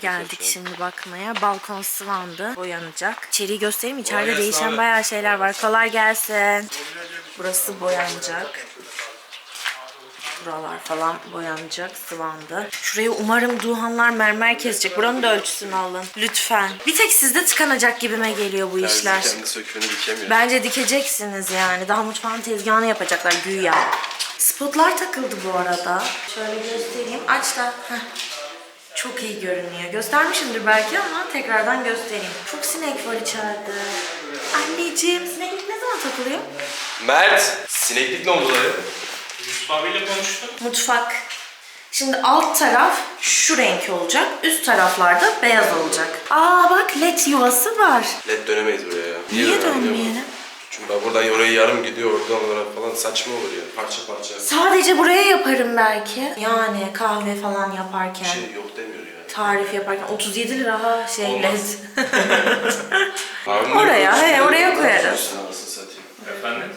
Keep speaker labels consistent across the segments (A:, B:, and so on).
A: geldik şimdi bakmaya. Balkon sıvandı. Boyanacak. İçeriği göstereyim. İçeride değişen bayağı şeyler var. Kolay gelsin. Burası boyanacak. Buralar falan boyanacak, sıvandı. Şurayı umarım Duhanlar mermer kesecek. Buranın da ölçüsünü alın. Lütfen. Bir tek sizde tıkanacak gibime geliyor bu işler.
B: Kendi söküğünü dikemiyor.
A: Bence dikeceksiniz yani. Daha mutfağın tezgahını yapacaklar güya. Spotlar takıldı bu arada. Şöyle göstereyim. Aç da. Heh. Çok iyi görünüyor. Göstermişimdir belki ama tekrardan göstereyim. Çok sinek var içeride. Anneciğim sineklik ne zaman takılıyor?
B: Mert! Sineklik ne oldu dayı?
C: Yusuf abiyle konuştuk.
A: Mutfak. Şimdi alt taraf şu renk olacak. Üst taraflarda beyaz olacak. Aa bak led yuvası var.
B: Led dönemeyiz buraya ya.
A: Niye
B: dönemeyiz
A: dönmeyelim?
B: Çünkü ben buradan oraya yarım gidiyor oradan oraya falan saçma olur ya. Parça parça.
A: Sadece buraya yaparım belki. Yani kahve falan yaparken.
B: Bir şey yok demiyor yani.
A: Tarif yaparken 37 lira ha şey
B: de
A: Oraya, he, oraya koyarız.
B: Anasını satayım.
C: Efendim?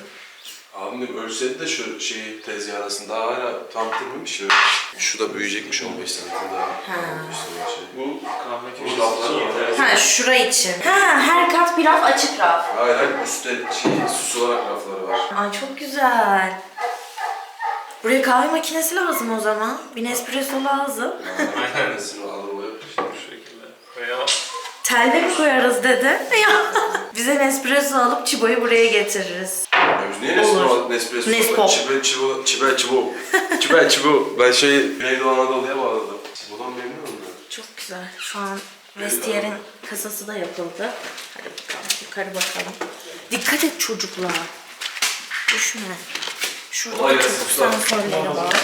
B: Abim de ölçseydi de şu şey tezgah arasında daha hala tam bitirmemiş ya. Şu da büyüyecekmiş 15 santim daha.
A: Ha.
B: 15 santim.
C: Bu kahve
B: Bu
C: köşesi
B: var.
C: yeter.
A: Ha şura için. Ha her kat bir raf açık raf.
B: Hayır hayır üstte şey süs olarak rafları var.
A: Ay çok güzel. Buraya kahve makinesi lazım o zaman. Bir Nespresso lazım.
B: Aynen. Nesini alır o yapar.
C: Bu şekilde. Veya
A: Telve mi koyarız dedi. Ya. Bize Nespresso alıp Çibo'yu buraya getiririz.
B: Nespresso
A: Olur.
B: Nespresso
A: Nespo.
B: Çibe çibo, çibe çibo. çibe çibo. Ben şey Güneydoğu Anadolu'ya bağladım. Çibo'dan memnunum ben.
A: Çok güzel. Şu an Vestiyer'in kasası da yapıldı. Hadi bakalım yukarı bakalım. Dikkat et çocuklar. Düşme. Şurada
B: gelsin
A: çocuk sensörleri var.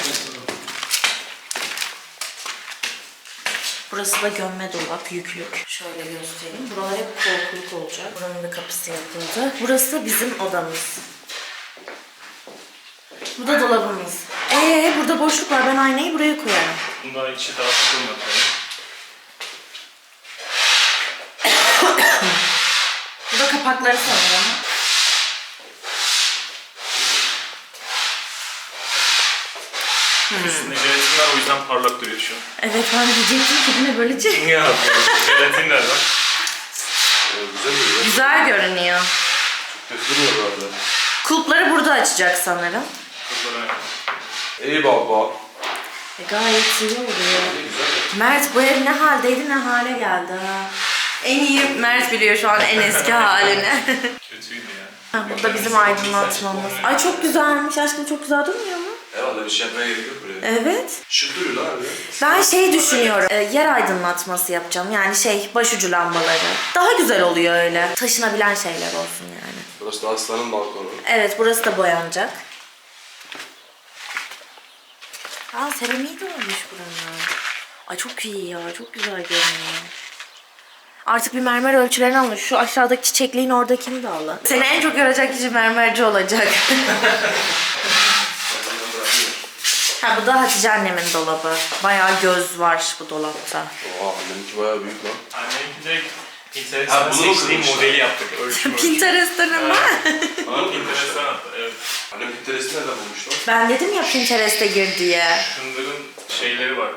A: Burası da gömme dolap, yüklük. Şöyle göstereyim. Buralar hep korkuluk olacak. Buranın da kapısı yapıldı. Burası bizim odamız. Bu da dolabımız. Ee burada boşluk var. Ben aynayı buraya koyarım.
C: bunda içi daha sıkılmadı.
A: Bu da kapakları sanırım.
C: Üstünde jelatin var o yüzden parlak duruyor şu an.
A: Evet ben diyecektim ki bu ne böylece.
C: Ya jelatinler var.
B: Ee, güzel duruyor.
A: Güzel görünüyor.
B: Durmuyor bu arada.
A: Kulpları burada açacak sanırım.
B: İyi baba.
A: E, gayet iyi
B: güzel.
A: Mert bu ev ne haldeydi ne hale geldi ha. En iyi Mert biliyor şu an en eski halini.
C: kötüydü ya.
A: Ha, burada bizim aydınlatmamız. Ay çok güzelmiş aşkım çok güzel durmuyor mu?
B: Herhalde bir şey yapmaya gerek yok buraya.
A: Evet.
B: Şık duruyor lan abi.
A: Ben şey düşünüyorum. e, yer aydınlatması yapacağım. Yani şey başucu lambaları. Daha güzel oluyor öyle. Taşınabilen şeyler olsun yani.
B: Burası da aslanın balkonu.
A: Evet burası da boyanacak. Aa seramiği de olmuş buranın. Ay çok iyi ya çok güzel görünüyor. Artık bir mermer ölçülerini alın. Şu aşağıdaki çiçekliğin oradakini de alın. Seni en çok yoracak kişi mermerci olacak. ha bu da Hatice annemin dolabı. Bayağı göz var bu dolapta.
B: Oha anneminki bayağı büyük lan.
C: Anneminki direkt
B: Ha,
C: Pinterest'ten
B: bunu mu
C: seçtiğim
B: kırmışlar?
C: modeli yaptık. Ölçüm ölçüm.
A: Pinterest'ten ama.
C: Bunu Pinterest'ten attı. Evet.
B: Annem Pinterest'i nereden bulmuş lan?
A: Ben dedim ya Pinterest'e gir diye.
C: Şunların şeyleri var.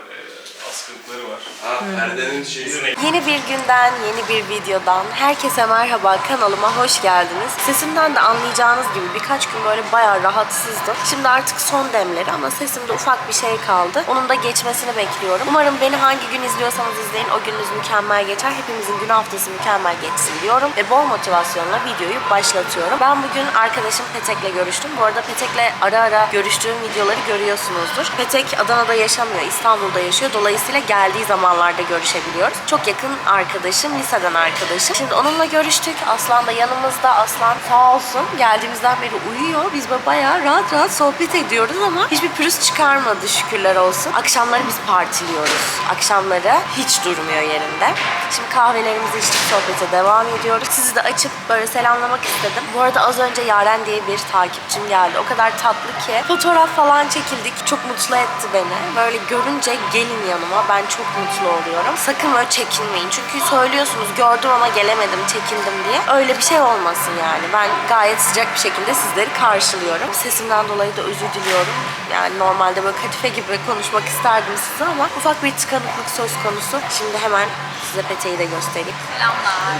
C: Askılıkları var.
B: Ha perdenin şeyi.
A: Yeni bir günden, yeni bir videodan herkese merhaba. Kanalıma hoş geldiniz. Sesimden de anlayacağınız gibi birkaç gün böyle bayağı rahatsızdım. Şimdi artık son demleri ama sesimde ufak bir şey kaldı. Onun da geçmesini bekliyorum. Umarım beni hangi gün izliyorsanız izleyin o gününüz mükemmel geçer. Hepimizin gün haftası mükemmel geçsin diyorum. Ve bol motivasyonla videoyu başlatıyorum. Ben bugün arkadaşım Petek'le görüştüm. Bu arada Petek'le ara ara görüştüğüm videoları görüyorsunuzdur. Petek Adana'da yaşamıyor, İstanbul'da yaşıyor. Dolayısıyla geldiği zamanlarda görüşebiliyoruz. Çok yakın arkadaşım, liseden arkadaşım. Şimdi onunla görüştük. Aslan da yanımızda. Aslan sağ olsun geldiğimizden beri uyuyor. Biz böyle bayağı rahat rahat sohbet ediyoruz ama hiçbir pürüz çıkarmadı şükürler olsun. Akşamları biz partiliyoruz. Akşamları hiç durmuyor yerinde. Şimdi kahvelerimizi içtik sohbete devam ediyoruz. Sizi de açıp böyle selamlamak istedim. Bu arada az önce Yaren diye bir takipçim geldi. O kadar tatlı ki. Fotoğraf falan çekildik. Çok mutlu etti beni. Böyle görünce gelin yanıma. Ben çok mutlu oluyorum. Sakın böyle çekinmeyin. Çünkü söylüyorsunuz gördüm ama gelemedim, çekindim diye. Öyle bir şey olmasın yani. Ben gayet sıcak bir şekilde sizleri karşılıyorum. Sesimden dolayı da özür diliyorum. Yani normalde böyle kadife gibi konuşmak isterdim size ama ufak bir tıkanıklık söz konusu. Şimdi hemen size peteği de göstereyim.
D: Selamlar.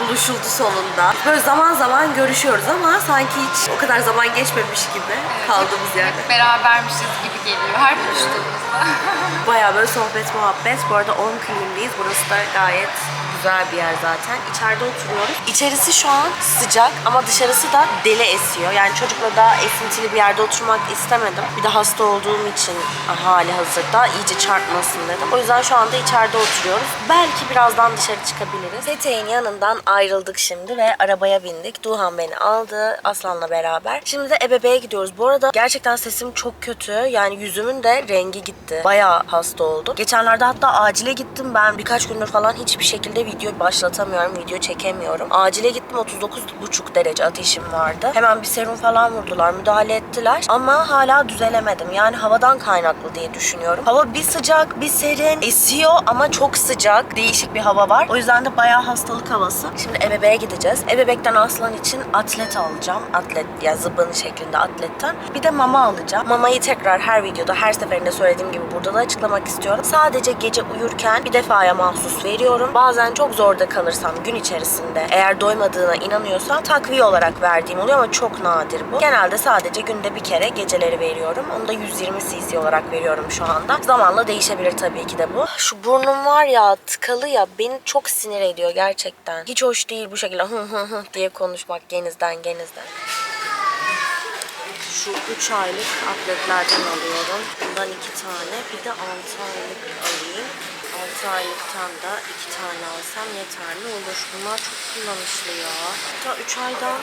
A: Buluşuldu sonunda. Böyle zaman zaman görüşüyoruz ama sanki hiç o kadar zaman geçmemiş gibi kaldığımız yerde.
D: Hep berabermişiz gibi geliyor her buluştuğumuzda.
A: Bayağı böyle sohbet muhabbet. Bu arada Om Klim'deyiz. Burası da gayet güzel bir yer zaten. İçeride oturuyoruz. İçerisi şu an sıcak ama dışarısı da deli esiyor. Yani çocukla daha esintili bir yerde oturmak istemedim. Bir de hasta olduğum için hali hazırda iyice çarpmasın dedim. O yüzden şu anda içeride oturuyoruz. Belki birazdan dışarı çıkabiliriz. Peteğin yanından ayrıldık şimdi ve arabaya bindik. Duhan beni aldı Aslan'la beraber. Şimdi de Ebebe'ye gidiyoruz. Bu arada gerçekten sesim çok kötü. Yani yüzümün de rengi gitti. Bayağı hasta oldum. Geçenlerde hatta acile gittim. Ben birkaç gündür falan hiçbir şekilde video başlatamıyorum. Video çekemiyorum. Acile gittim 39,5 derece ateşim vardı. Hemen bir serum falan vurdular. Müdahale ettiler. Ama hala düzelemedim. Yani havadan kaynaklı diye düşünüyorum. Hava bir sıcak bir serin. Esiyor ama çok sıcak. Değişik bir hava var. O yüzden de bayağı hastalık havası. Şimdi Ebebe'ye gideceğiz. Ebebek'ten Aslan için atlet alacağım. Atlet yani zıbın şeklinde atletten. Bir de mama alacağım. Mamayı tekrar her videoda her seferinde söylediğim gibi burada da açıklamak istiyorum. Sadece gece uyurken bir defaya mahsus veriyorum. Bazen çok zorda kalırsam gün içerisinde eğer doymadığına inanıyorsam takviye olarak verdiğim oluyor ama çok nadir bu. Genelde sadece günde bir kere geceleri veriyorum. Onu da 120 cc olarak veriyorum şu anda. Zamanla değişebilir tabii ki de bu. Şu burnum var ya tıkalı ya beni çok sinir ediyor gerçekten. Hiç hoş değil bu şekilde hı hı hı diye konuşmak genizden genizden. Şu 3 aylık atletlerden alıyorum. Bundan 2 tane. Bir de 6 aylık alayım. 6 aylıktan da 2 tane alsam yeterli olur. Bunlar çok kullanışlı ya. Hatta 3 aydan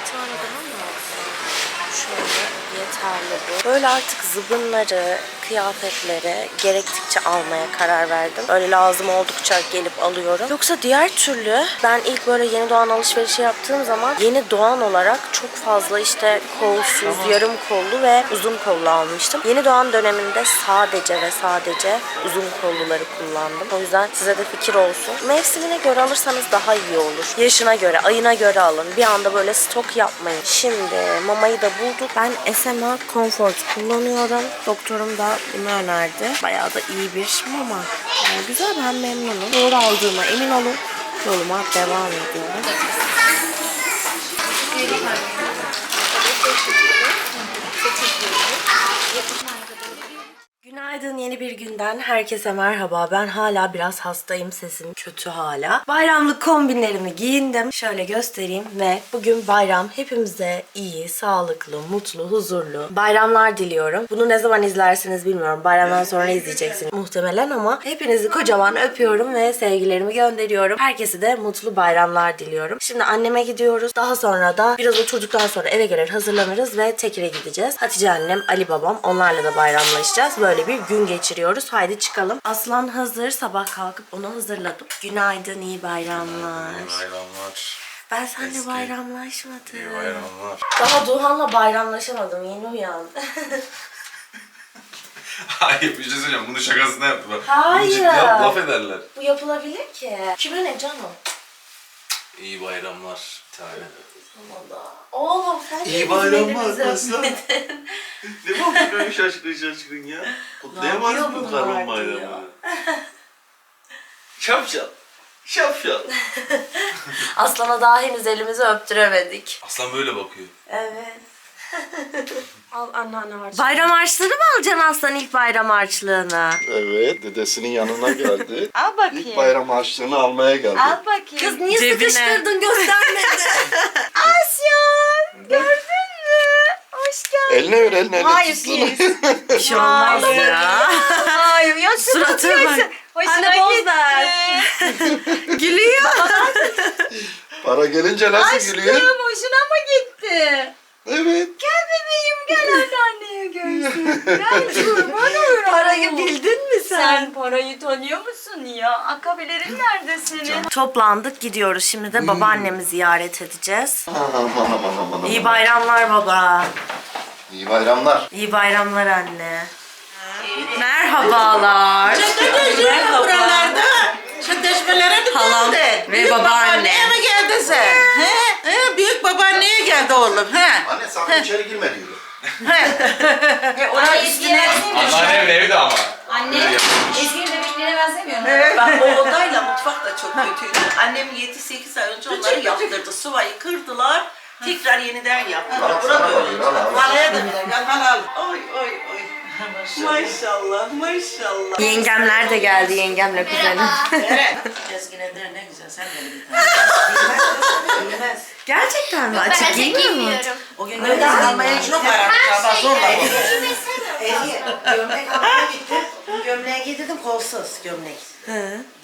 A: bir tane daha mı alsam? Şöyle yeterli bu. Böyle artık zıbınları, kıyafetleri gerektikçe almaya karar verdim. Öyle lazım oldukça gelip alıyorum. Yoksa diğer türlü ben ilk böyle yeni doğan alışverişi yaptığım zaman yeni doğan olarak çok fazla işte kolsuz, yarım kollu ve uzun kollu almıştım. Yeni doğan döneminde sadece ve sadece uzun kolluları kullandım. O yüzden size de fikir olsun. Mevsimine göre alırsanız daha iyi olur. Yaşına göre, ayına göre alın. Bir anda böyle stok yapmayın. Şimdi mamayı da bulduk. Ben SMA Comfort kullanıyorum. Doktorum da bunu önerdi. Bayağı da iyi bir mama. Yani güzel ben memnunum. Doğru aldığıma emin olun. Yoluma devam ediyorum. Günaydın yeni bir günden herkese merhaba. Ben hala biraz hastayım sesim kötü hala. Bayramlık kombinlerimi giyindim. Şöyle göstereyim ve bugün bayram hepimize iyi, sağlıklı, mutlu, huzurlu bayramlar diliyorum. Bunu ne zaman izlersiniz bilmiyorum. Bayramdan sonra izleyeceksiniz muhtemelen ama hepinizi kocaman öpüyorum ve sevgilerimi gönderiyorum. Herkese de mutlu bayramlar diliyorum. Şimdi anneme gidiyoruz. Daha sonra da biraz oturduktan sonra eve gelir hazırlanırız ve Tekir'e gideceğiz. Hatice annem, Ali babam onlarla da bayramlaşacağız. Böyle bir gün geçiriyoruz. Haydi çıkalım. Aslan hazır. Sabah kalkıp onu hazırladım. Günaydın, iyi bayramlar.
B: Bayramlar.
A: Ben seninle
B: Eski.
A: bayramlaşmadım.
B: İyi bayramlar.
A: Daha Duhan'la bayramlaşamadım. Yeni uyandı.
B: Hayır bir şey söyleyeceğim. Bunu şakasına yaptılar.
A: Hayır.
B: Bunu alıp laf ederler.
A: Bu yapılabilir ki. Kime ne canım?
B: İyi bayramlar bir tane.
A: Allah. Oğlum sen
B: İyi
A: de
B: bayramlar
A: bizim elimizi
B: aslan. Ne bakıyorsun şaşkın şaşkın ya? Kutlayamaz
A: yapıyor
B: mı karın bayramını? Şapşal. Şapşal.
A: Aslan'a daha henüz elimizi öptüremedik.
B: Aslan böyle bakıyor.
A: Evet. Al anneanne harçlığı. Bayram harçlığını mı alacaksın Aslan ilk bayram harçlığını?
E: Evet, dedesinin yanına geldi.
D: Al bakayım.
E: İlk bayram harçlığını almaya geldi.
D: Al bakayım.
A: Kız niye
D: Cebine.
A: sıkıştırdın göstermedin?
E: Eline ver, eline, eline
D: Hayır
E: tutsun.
D: pis.
A: Bir şey olmaz ya.
D: Hayır ya
A: Surata bak.
D: Hoşuna
A: Anne ver. Gülüyor.
E: Para gelince nasıl
D: Aşkım
E: gülüyor?
D: hoşuna mı gitti?
E: Evet.
D: Gel bebeğim gel anneanneye görsün. Gel kurban olurum.
A: Parayı bildin mi sen?
D: Sen parayı tanıyor musun ya? Akabelerin nerede senin?
A: Toplandık gidiyoruz. Şimdi de babaannemi ziyaret edeceğiz.
E: Aman aman aman aman.
A: İyi bayramlar baba.
E: İyi bayramlar.
A: İyi bayramlar anne. Merhaba. Merhabalar.
F: Merhaba. Buralarda şu deşmelere mi
A: Halam
F: geldin?
A: ve
F: Büyük
A: babaanne.
F: babaanneye mi geldin sen? He? He? Büyük babaanneye geldi oğlum. He?
E: Anne sakın içeri girme diyor.
F: Ona üstüne...
C: Anneannemin evi de ama.
D: Anne, Ezgi'nin bebeklerine benzemiyor mu?
G: Bak o odayla mutfak da çok kötüydü. Annem 7-8 ay önce onları yaptırdı. Sıvayı kırdılar. Tekrar yeniden yaptılar. Bura böyle.
F: Malaya da bir gel al.
G: Oy oy oy. Maşallah maşallah.
A: Yengemler de geldi yengemle kuzenim.
F: Evet. Ezgi'ne der ne güzel sen de bir tane. Bilmez.
A: Gerçekten mi? Açık giymiyor mu?
F: O gün gömlek almaya çok aramış ama zorla oldu.
G: Ezgi gömlek almaya gitti. Gömleği giydirdim kolsuz gömlek.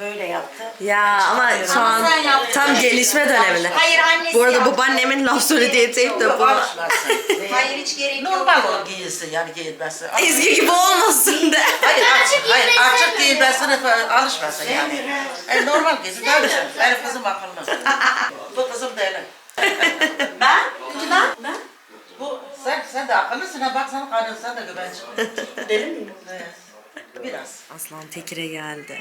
G: Böyle yaptı.
A: Ya ama şu an
D: sen yaptın.
A: tam gelişme döneminde.
D: Hayır annesi
A: Bu arada
D: yaptı.
A: babaannemin laf söylediği teyp de bu.
D: Hayır hiç gerek yok.
F: Normal o giyilsin yani giyilmesi.
A: Ezgi gibi olmasın de.
F: Hayır açık, hayır açık giyilmesine falan alışmasın yani. E, normal giysin güzel. Benim kızım akıllı. Bu kızım değil.
G: Ben? Peki ben? Ben?
F: Bu sen sen de akıllısın ha bak sen karnın sen de göbeğin çıkıyor.
G: Deli miyim?
F: Evet. Biraz.
A: Aslan Tekir'e geldi.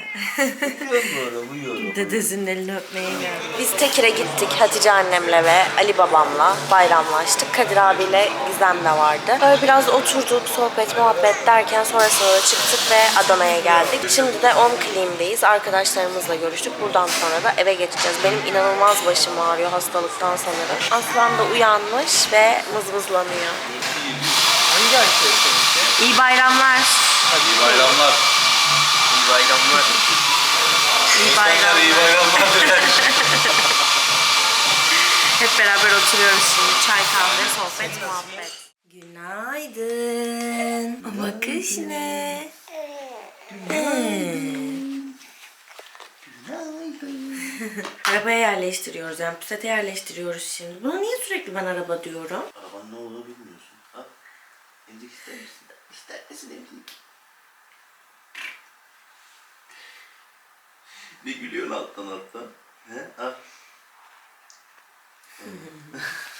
A: Dedesinin elini öpmeye geldi. Biz Tekir'e gittik Hatice annemle ve Ali babamla bayramlaştık. Kadir abiyle Gizem de vardı. Böyle biraz oturduk, sohbet, muhabbet derken sonrasında da çıktık ve Adana'ya geldik. Şimdi de Om Klim'deyiz. Arkadaşlarımızla görüştük. Buradan sonra da eve geçeceğiz. Benim inanılmaz başım ağrıyor hastalıktan sanırım. Aslan da uyanmış ve mızmızlanıyor. İyi bayramlar.
C: İyi bayramlar. İyi bayramlar.
A: İyi bayramlar.
C: İyi bayramlar.
A: Hep beraber oturuyoruz şimdi. Çay, kahve, sohbet, muhabbet. Günaydın. Bakış ne? Arabaya yerleştiriyoruz yani pusete yerleştiriyoruz şimdi. Buna niye sürekli ben araba diyorum?
E: Arabanın ne olduğunu bilmiyorsun. Ha? İndik ister misin? İster misin emzik? Ne gülüyorsun alttan alttan? He? Ha?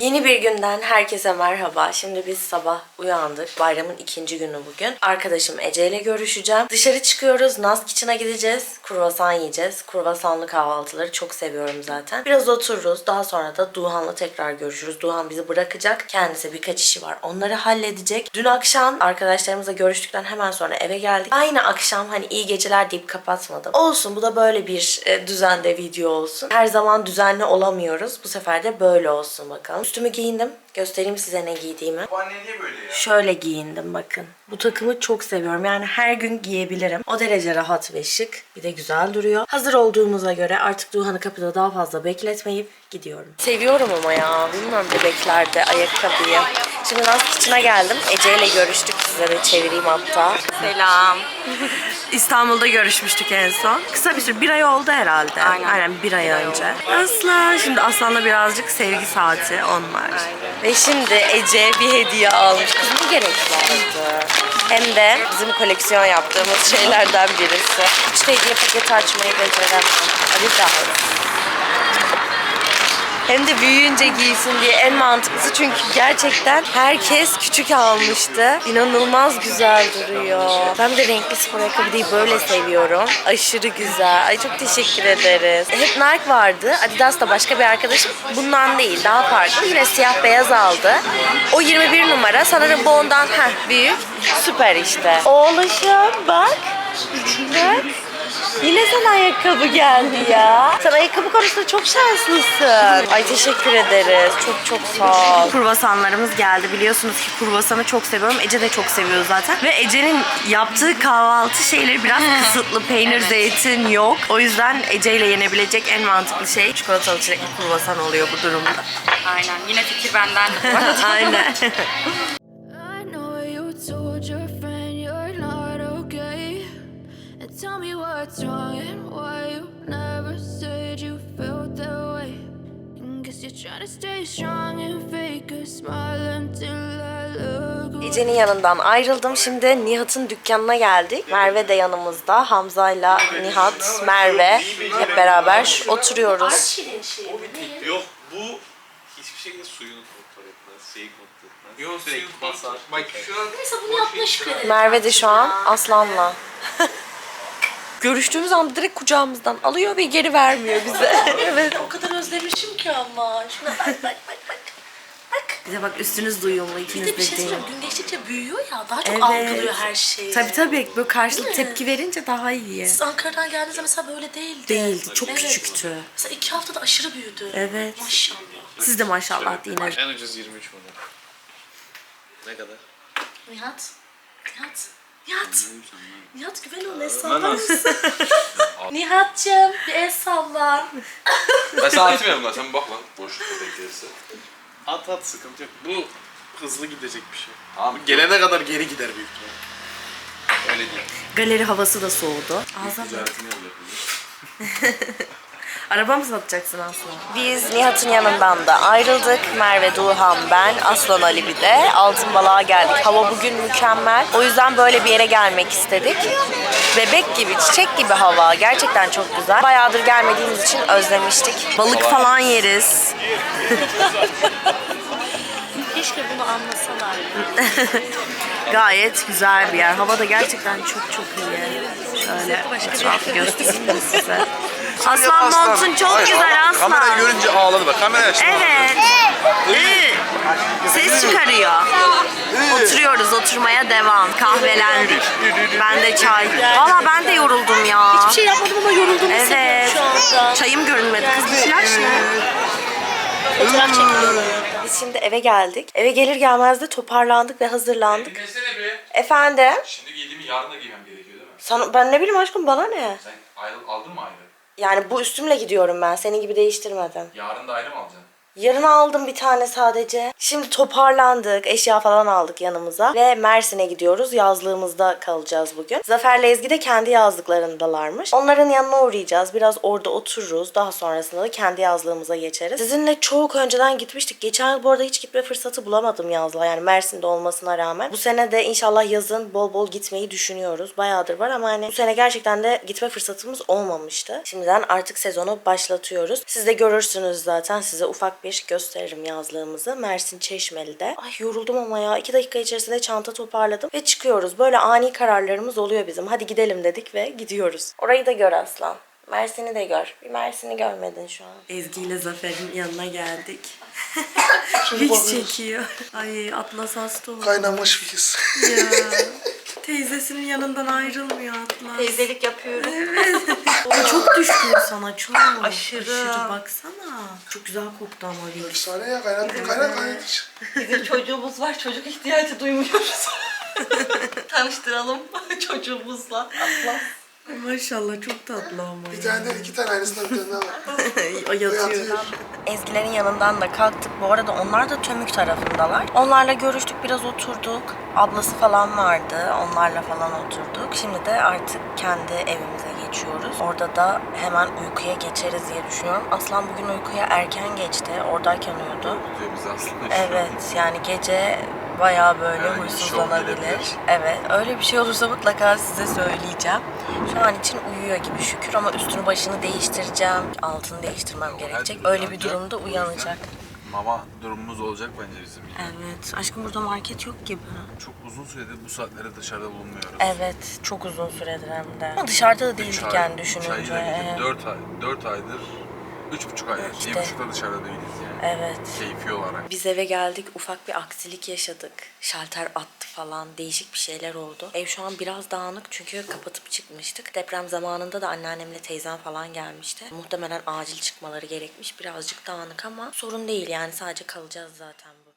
A: Yeni bir günden herkese merhaba. Şimdi biz sabah uyandık. Bayramın ikinci günü bugün. Arkadaşım Ece ile görüşeceğim. Dışarı çıkıyoruz. Naz Kitchen'a gideceğiz. Kruvasan yiyeceğiz. Kruvasanlı kahvaltıları çok seviyorum zaten. Biraz otururuz. Daha sonra da Duhan'la tekrar görüşürüz. Duhan bizi bırakacak. Kendisi birkaç işi var. Onları halledecek. Dün akşam arkadaşlarımızla görüştükten hemen sonra eve geldik. Aynı akşam hani iyi geceler deyip kapatmadım. Olsun bu da böyle bir e, düzende video olsun. Her zaman düzenli olamıyoruz. Bu sefer de böyle olsun bakalım. Üstümü giyindim. Göstereyim size ne giydiğimi.
C: Bu anne niye böyle ya?
A: Şöyle giyindim bakın. Bu takımı çok seviyorum. Yani her gün giyebilirim. O derece rahat ve şık. Bir de güzel duruyor. Hazır olduğumuza göre artık Duhan'ı kapıda daha fazla bekletmeyip gidiyorum. Seviyorum ama ya. Bilmiyorum bebeklerde ayakkabıyı. Şimdi Naz Kitchen'a geldim. Ece ile görüştük. Size de çevireyim hatta. Selam. İstanbul'da görüşmüştük en son. Kısa bir süre, bir ay oldu herhalde. Aynen. bir ay önce. Aslan. Şimdi Aslan'la birazcık sevgi saati onlar. Ve şimdi Ece bir hediye almış. Kız ne gerek vardı? Hem de bizim koleksiyon yaptığımız şeylerden birisi. İşte hediye paketi açmayı beceremem. Ali dahil. Hem de büyüyünce giysin diye en mantıklısı çünkü gerçekten herkes küçük almıştı. İnanılmaz güzel duruyor. Ben de renkli spor ayakkabı değil böyle seviyorum. Aşırı güzel. Ay çok teşekkür ederiz. Hep Nike vardı. Adidas da başka bir arkadaşım. Bundan değil daha farklı. Yine siyah beyaz aldı. O 21 numara. Sanırım bu ondan heh, büyük. Süper işte. Oğluşum bak. Bak. Yine sana ayakkabı geldi ya. Sen ayakkabı konusunda çok şanslısın. Ay teşekkür ederiz. Çok çok sağ ol. Kurvasanlarımız geldi. Biliyorsunuz ki kurvasanı çok seviyorum. Ece de çok seviyor zaten. Ve Ece'nin yaptığı kahvaltı şeyleri biraz kısıtlı. Peynir, zeytin yok. O yüzden Ece ile yenebilecek en mantıklı şey çikolatalı çilekli kurvasan oluyor bu durumda.
D: Aynen. Yine fikir benden.
A: Aynen.
H: what's wrong and why you never said you felt that way. And guess you're trying to stay strong and fake a smile until I look away.
A: Ece'nin yanından ayrıldım. Şimdi Nihat'ın dükkanına geldik. Merve de yanımızda. Hamza'yla Nihat, Merve hep beraber oturuyoruz.
C: Yok bu hiçbir şekilde suyunu
E: motor etmez, şeyi kontrol etmez.
C: Yok suyu
E: basar.
C: Bak şu an
D: Neyse bunu yapma şükredelim.
A: Merve de şu an Aslan'la. Görüştüğümüz anda direkt kucağımızdan alıyor ve geri vermiyor bize. evet.
D: O kadar özlemişim ki ama. Şuna bak bak bak bak. Bak.
A: Bize bak üstünüz duyumlu
D: Bir
A: ikiniz
D: de bir şey
A: de
D: söyleyeyim. Gün geçtikçe büyüyor ya. Daha çok
A: Evet.
D: algılıyor her şeyi.
A: Tabii tabii böyle karşılık
D: Değil mi?
A: tepki verince daha iyi.
D: Siz Ankara'dan geldiğinizde mesela böyle değildi.
A: Değildi, çok
D: Evet.
A: küçüktü.
D: Mesela iki haftada aşırı büyüdü.
A: Evet.
D: Maşallah.
A: Siz de maşallah deyin. hadi.
C: en ucuz 23 model.
E: Ne kadar?
D: Nihat. Nihat. Nihat. Nihat güven ol el sallar mısın? Nihat'cığım bir el salla.
B: Ben sana atmıyorum lan sen bak lan. Boşlukta beklerse.
C: At at sıkıntı yok. Bu hızlı gidecek bir şey.
B: Tamam.
C: Gelene kadar geri gider büyük ihtimalle.
B: Öyle değil.
A: Galeri havası da soğudu. Ağza
B: Ticaretini yapacak.
A: Araba mı satacaksın Aslan? Biz Nihat'ın yanından da ayrıldık. Merve, Duhan, ben, Aslan Ali bir de. Altın Balığa geldik. Hava bugün mükemmel. O yüzden böyle bir yere gelmek istedik. Bebek gibi, çiçek gibi hava. Gerçekten çok güzel. Bayağıdır gelmediğimiz için özlemiştik. Balık falan yeriz.
D: Keşke bunu anlasalar.
A: Gayet güzel bir yer. Hava da gerçekten çok çok iyi. Şöyle etrafı göstereyim de size. Aslan montun çok güzel Aslan.
B: Kamerayı görünce ağladı bak. Kamerayı açtı.
A: Evet. Ü. Ses çıkarıyor. Oturuyoruz, oturmaya devam. Kahvelendik. Ben de çay. Valla ben de yoruldum ya.
D: Hiçbir şey yapmadım ama yorulduğumu
A: Evet.
D: hissediyorum şu anda.
A: Çayım görünmedi. Kız bu flash ne?
D: Fotoğraf çekiyorum.
A: Biz şimdi eve geldik. Eve gelir gelmez de toparlandık ve hazırlandık.
B: Dinlesene be.
A: Efendim?
B: Şimdi giydiğimi yarın da giymem gerekiyor değil mi?
A: Sana, ben ne bileyim aşkım bana ne?
B: Sen ayrıl, aldın mı ayrı?
A: Yani bu üstümle gidiyorum ben. Senin gibi değiştirmedim.
B: Yarın da ayrı mı alacaksın?
A: Yarın aldım bir tane sadece. Şimdi toparlandık. Eşya falan aldık yanımıza. Ve Mersin'e gidiyoruz. Yazlığımızda kalacağız bugün. Zafer'le Ezgi de kendi yazlıklarındalarmış. Onların yanına uğrayacağız. Biraz orada otururuz. Daha sonrasında da kendi yazlığımıza geçeriz. Sizinle çok önceden gitmiştik. Geçen yıl bu arada hiç gitme fırsatı bulamadım yazlığa. Yani Mersin'de olmasına rağmen. Bu sene de inşallah yazın bol bol gitmeyi düşünüyoruz. Bayağıdır var ama hani bu sene gerçekten de gitme fırsatımız olmamıştı. Şimdiden artık sezonu başlatıyoruz. Siz de görürsünüz zaten. Size ufak bir gösteririm yazlığımızı. Mersin Çeşmeli'de. Ay yoruldum ama ya. iki dakika içerisinde çanta toparladım ve çıkıyoruz. Böyle ani kararlarımız oluyor bizim. Hadi gidelim dedik ve gidiyoruz. Orayı da gör Aslan. Mersin'i de gör. Bir Mersin'i görmedin şu an. Ezgi ile Zafer'in yanına geldik. Hiç çekiyor. Ay Atlas hasta oldu.
I: Kaynamış bir kız.
A: Ya. Teyzesinin yanından ayrılmıyor Atlas.
D: Teyzelik yapıyorum.
A: Ay, çok düşkün sana çok.
D: Aşırı.
A: baksana. Çok güzel koktu ama bir.
I: Efsane ya kaynatma kaynat kaynat.
G: Bizim çocuğumuz var. Çocuk ihtiyacı duymuyoruz. Tanıştıralım çocuğumuzla. Atlas.
A: Maşallah çok tatlı ama.
I: Bir tane değil iki tane aynısından bir tane daha var.
A: yatıyor.
I: Yatıyor.
A: Ezgilerin yanından da kalktık. Bu arada onlar da Tömük tarafındalar. Onlarla görüştük, biraz oturduk. Ablası falan vardı. Onlarla falan oturduk. Şimdi de artık kendi evimize geçiyoruz. Orada da hemen uykuya geçeriz diye düşünüyorum. Aslan bugün uykuya erken geçti. Oradayken uyudu.
B: Diyor biz aslında.
A: Evet yani gece bayağı böyle
B: Herhangi bir
A: huysuzlanabilir. Evet öyle bir şey olursa mutlaka size söyleyeceğim. Şu an için uyuyor gibi şükür ama üstünü başını değiştireceğim. Altını değiştirmem gerekecek. Öyle bir durumda uyanacak.
B: Mama durumumuz olacak bence bizim. yani.
A: Evet aşkım burada market yok gibi.
B: Çok uzun süredir bu saatlere dışarıda bulunmuyoruz.
A: Evet çok uzun süredir hem de. Ama dışarıda da değildik yani düşününce. Evet.
B: 4 ay, 4 aydır, 3,5 aydır,
A: İşte.
B: 1,5'da dışarıda değiliz yani.
A: Evet.
B: Keyfi olarak.
A: Biz eve geldik ufak bir aksilik yaşadık. Şalter attı falan değişik bir şeyler oldu. Ev şu an biraz dağınık çünkü kapatıp çıkmıştık. Deprem zamanında da anneannemle teyzem falan gelmişti. Muhtemelen acil çıkmaları gerekmiş. Birazcık dağınık ama sorun değil yani sadece kalacağız zaten burada.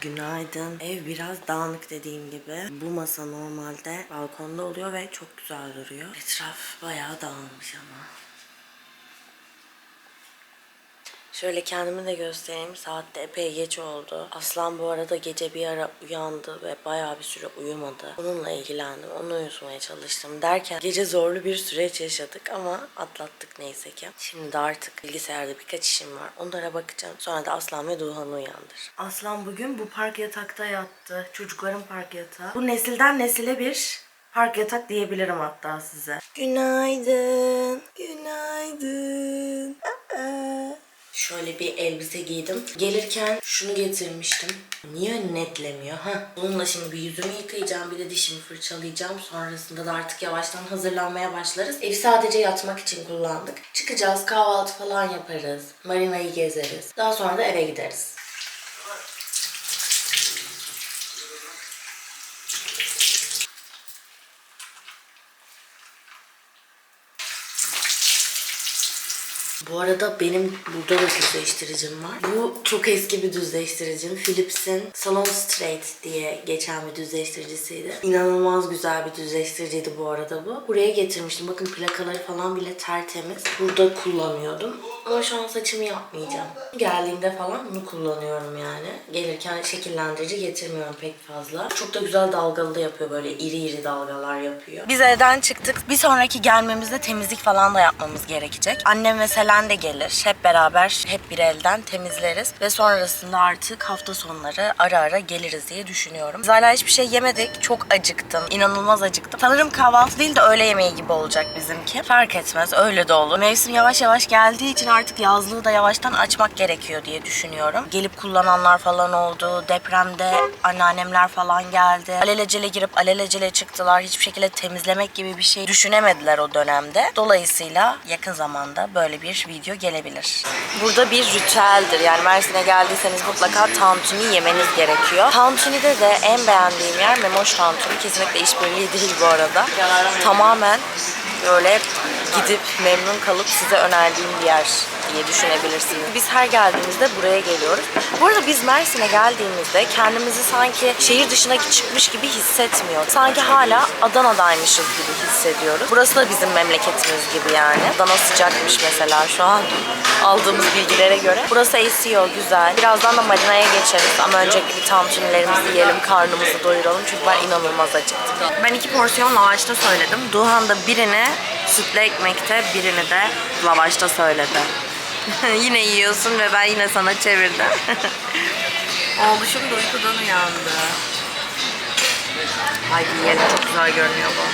A: Günaydın. Ev biraz dağınık dediğim gibi. Bu masa normalde balkonda oluyor ve çok güzel duruyor. Etraf bayağı dağılmış ama. Şöyle kendimi de göstereyim. Saat de epey geç oldu. Aslan bu arada gece bir ara uyandı ve bayağı bir süre uyumadı. Onunla ilgilendim. Onu uyutmaya çalıştım. Derken gece zorlu bir süreç yaşadık ama atlattık neyse ki. Şimdi de artık bilgisayarda birkaç işim var. Onlara bakacağım. Sonra da Aslan ve Duhan'ı uyandır. Aslan bugün bu park yatakta yattı. Çocukların park yatağı. Bu nesilden nesile bir park yatak diyebilirim hatta size. Günaydın. Günaydın. Aa. Şöyle bir elbise giydim. Gelirken şunu getirmiştim. Niye netlemiyor? Ha? Bununla şimdi bir yüzümü yıkayacağım, bir de dişimi fırçalayacağım. Sonrasında da artık yavaştan hazırlanmaya başlarız. Evi sadece yatmak için kullandık. Çıkacağız, kahvaltı falan yaparız. Marinayı gezeriz. Daha sonra da eve gideriz. Bu arada benim burada da düzleştiricim var. Bu çok eski bir düzleştiricim. Philips'in Salon Straight diye geçen bir düzleştiricisiydi. İnanılmaz güzel bir düzleştiriciydi bu arada bu. Buraya getirmiştim. Bakın plakaları falan bile tertemiz. Burada kullanıyordum. Ama şu an saçımı yapmayacağım. Geldiğimde falan bunu kullanıyorum yani. Gelirken şekillendirici getirmiyorum pek fazla. Çok da güzel dalgalı da yapıyor böyle iri iri dalgalar yapıyor. Biz evden çıktık. Bir sonraki gelmemizde temizlik falan da yapmamız gerekecek. Annem ve Selen de gelir. Hep beraber hep bir elden temizleriz. Ve sonrasında artık hafta sonları ara ara geliriz diye düşünüyorum. Biz hala hiçbir şey yemedik. Çok acıktım. İnanılmaz acıktım. Sanırım kahvaltı değil de öğle yemeği gibi olacak bizimki. Fark etmez. Öyle de olur. Mevsim yavaş yavaş geldiği için artık yazlığı da yavaştan açmak gerekiyor diye düşünüyorum. Gelip kullananlar falan oldu. Depremde anneannemler falan geldi. Alelacele girip alelacele çıktılar. Hiçbir şekilde temizlemek gibi bir şey düşünemediler o dönemde. Dolayısıyla yakın zamanda böyle bir video gelebilir. Burada bir ritüeldir. Yani Mersin'e geldiyseniz mutlaka tantuni yemeniz gerekiyor. Tantuni'de de en beğendiğim yer Memoş Tantuni. Kesinlikle işbirliği değil bu arada. Tamamen böyle gidip memnun kalıp size önerdiğim bir yer diye düşünebilirsiniz. Biz her geldiğimizde buraya geliyoruz. Bu arada biz Mersin'e geldiğimizde kendimizi sanki şehir dışına çıkmış gibi hissetmiyor. Sanki hala Adana'daymışız gibi hissediyoruz. Burası da bizim memleketimiz gibi yani. Adana sıcakmış mesela şu an aldığımız bilgilere göre. Burası esiyor, güzel. Birazdan da marinaya geçeriz ama öncelikle bir tantunilerimizi yiyelim, karnımızı doyuralım. Çünkü ben inanılmaz acıktım. Ben iki porsiyon lavaşta söyledim. Duhan da birini sütlü ekmekte, birini de lavaşta söyledi. yine yiyorsun ve ben yine sana çevirdim. Oğluşum da uykudan uyandı. Haydi yiyelim çok güzel görünüyor bu.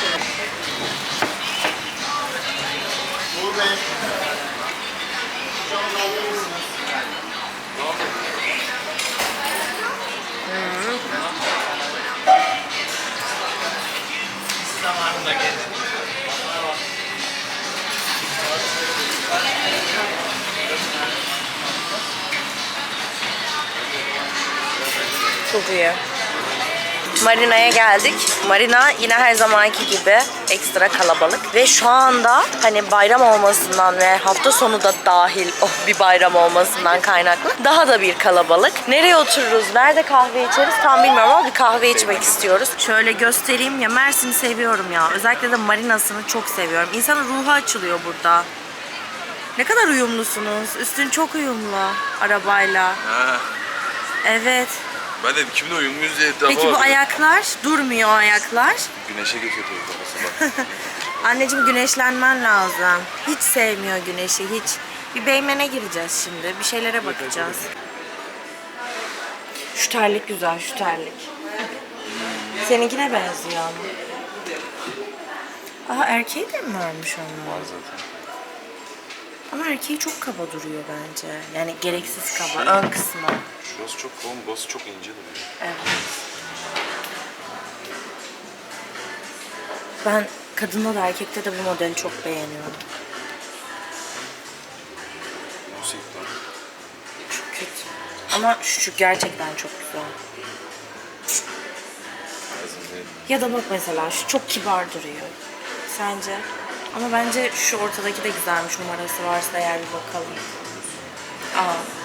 A: Çok iyi. Marina'ya geldik. Marina yine her zamanki gibi ekstra kalabalık. Ve şu anda hani bayram olmasından ve hafta sonu da dahil oh, bir bayram olmasından kaynaklı daha da bir kalabalık. Nereye otururuz, nerede kahve içeriz tam bilmiyorum ama bir kahve içmek istiyoruz. Şöyle göstereyim ya Mersin'i seviyorum ya. Özellikle de Marina'sını çok seviyorum. İnsanın ruhu açılıyor burada. Ne kadar uyumlusunuz. Üstün çok uyumlu arabayla. Evet.
B: Ben de kimin uyumluyuz diye etrafa
A: Peki bu
B: bakıyorum.
A: ayaklar durmuyor o ayaklar.
B: Güneşe götürüyor sabah sabah.
A: Anneciğim güneşlenmen lazım. Hiç sevmiyor güneşi hiç. Bir Beymen'e gireceğiz şimdi. Bir şeylere bakacağız. Şu terlik güzel şu terlik. Seninkine benziyor ama. Aha erkeği de mi varmış onun?
B: zaten.
A: Ama erkeği çok kaba duruyor bence. Yani gereksiz kaba. Ön kısmı.
B: Şurası çok kalın, burası çok ince duruyor.
A: Evet. Ben kadında da erkekte de bu modeli çok beğeniyorum. Çok kötü. Ama şu gerçekten çok güzel. Ya da bak mesela şu çok kibar duruyor. Sence? Ama bence şu ortadaki de güzelmiş numarası varsa eğer bir bakalım. Aa.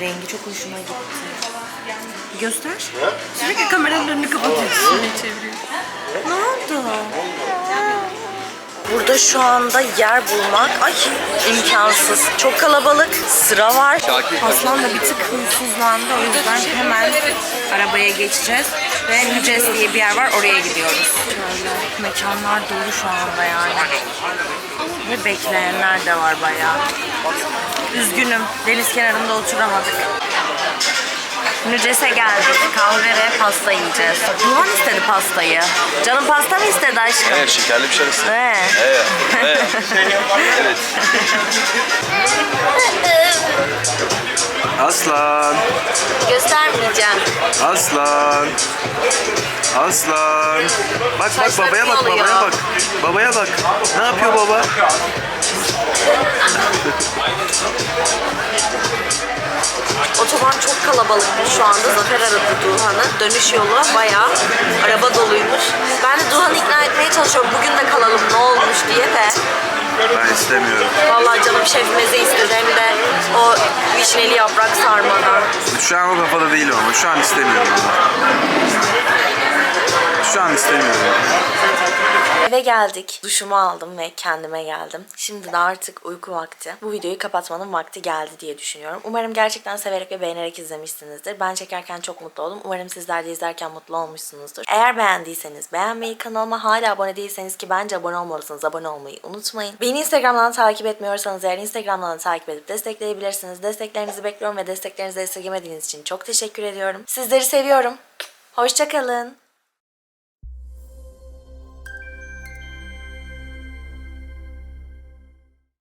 A: Rengi çok hoşuma gitti. Göster. Sürekli kameranın önünü kapatıyorsun. Çeviriyor. Ne oldu? Burada şu anda yer bulmak ay imkansız. Çok kalabalık. Sıra var. Aslan da bir tık huysuzlandı. O yüzden hemen arabaya geçeceğiz. Ve Nüces diye bir yer var. Oraya gidiyoruz. Şöyle mekanlar dolu şu anda yani. Ve bekleyenler de var bayağı. Üzgünüm. Deniz kenarında oturamadık. Nüces'e geldik. Kahve ve pasta yiyeceğiz. Duhan istedi pastayı. Canım pasta mı istedi aşkım?
B: Evet şekerli bir şey istedim. Evet. Evet. evet. Aslan.
A: Göstermeyeceğim.
B: Aslan. Aslan. Bak bak
A: Saçlarım
B: babaya bak
A: yoluyor.
B: babaya bak. Babaya bak. Ne yapıyor baba?
A: Otoban çok kalabalıkmış şu anda. Zafer aradı Duhan'ı. Dönüş yolu bayağı araba doluymuş. Ben de Duhan'ı ikna etmeye çalışıyorum. Bugün de kalalım ne olmuş diye de.
B: Ben istemiyorum.
A: Vallahi canım şef meze istedi hem de o vişneli yaprak sarmadan.
B: Şu an o kafada değilim ama şu an istemiyorum. Şu an istemiyorum.
A: Eve geldik. Duşumu aldım ve kendime geldim. Şimdi de artık uyku vakti. Bu videoyu kapatmanın vakti geldi diye düşünüyorum. Umarım gerçekten severek ve beğenerek izlemişsinizdir. Ben çekerken çok mutlu oldum. Umarım sizler de izlerken mutlu olmuşsunuzdur. Eğer beğendiyseniz beğenmeyi, kanalıma hala abone değilseniz ki bence abone olmalısınız. Abone olmayı unutmayın. Beni Instagram'dan takip etmiyorsanız eğer Instagram'dan da takip edip destekleyebilirsiniz. Desteklerinizi bekliyorum ve desteklerinizi esirgemediğiniz için çok teşekkür ediyorum. Sizleri seviyorum. Hoşçakalın.